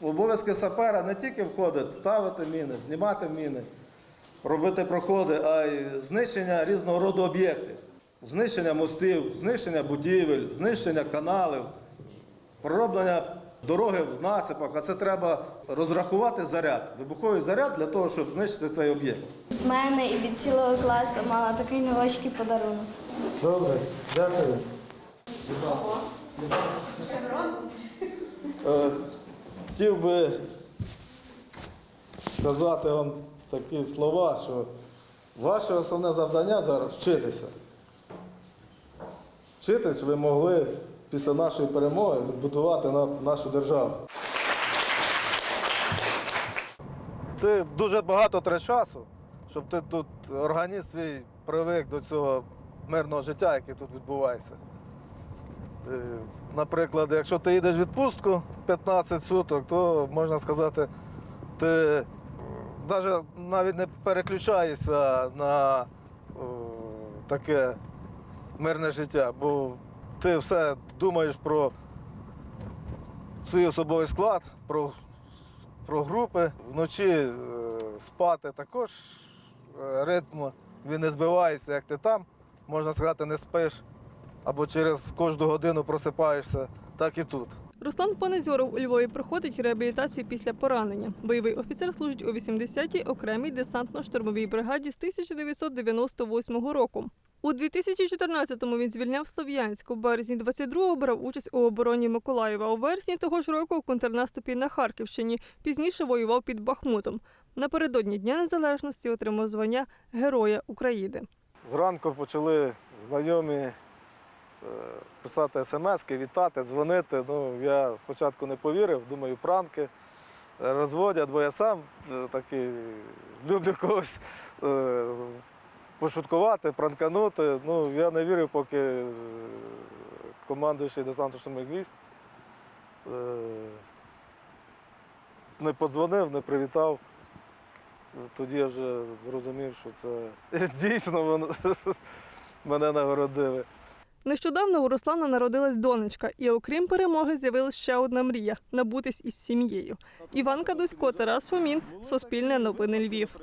В обов'язки сапера не тільки входить ставити міни, знімати міни, робити проходи, а й знищення різного роду об'єктів, знищення мостів, знищення будівель, знищення каналів, пророблення дороги в насипах. А це треба розрахувати заряд, вибуховий заряд для того, щоб знищити цей об'єкт. У мене і від цілого класу мала такий невеличкий подарунок. Добре, дякую. Е, Хотів би сказати вам такі слова, що ваше основне завдання зараз вчитися. Вчитись, ви могли після нашої перемоги відбудувати нашу державу. Ти дуже багато треш часу, щоб ти тут організм свій привик до цього мирного життя, яке тут відбувається. Ти, наприклад, якщо ти їдеш в відпустку 15 суток, то можна сказати, ти навіть навіть не переключаєшся на о, таке мирне життя, бо ти все думаєш про свій особовий склад, про, про групи. Вночі е, спати також е, ритм він не збивається, як ти там, можна сказати, не спиш або через кожну годину просипаєшся, так і тут. Руслан Панезьоров у Львові проходить реабілітацію після поранення. Бойовий офіцер служить у 80-й окремій десантно-штурмовій бригаді з 1998 року. У 2014-му він звільняв Слов'янськ. У березні 22-го брав участь у обороні Миколаєва. У вересні того ж року у контрнаступі на Харківщині. Пізніше воював під Бахмутом. Напередодні Дня Незалежності отримав звання Героя України. Зранку почали знайомі писати смски, вітати, дзвонити. Ну, я спочатку не повірив, думаю, пранки е, розводять, бо я сам е, такий люблю когось е, пошуткувати, пранканути. Ну, я не вірив, поки е, командуючий десанту штурмових військ е, не подзвонив, не привітав. Тоді я вже зрозумів, що це дійсно мене нагородили. Нещодавно у Руслана народилась донечка, і окрім перемоги з'явилась ще одна мрія набутись із сім'єю. Іван Кадусько, Тарас Фомін, Суспільне новини Львів.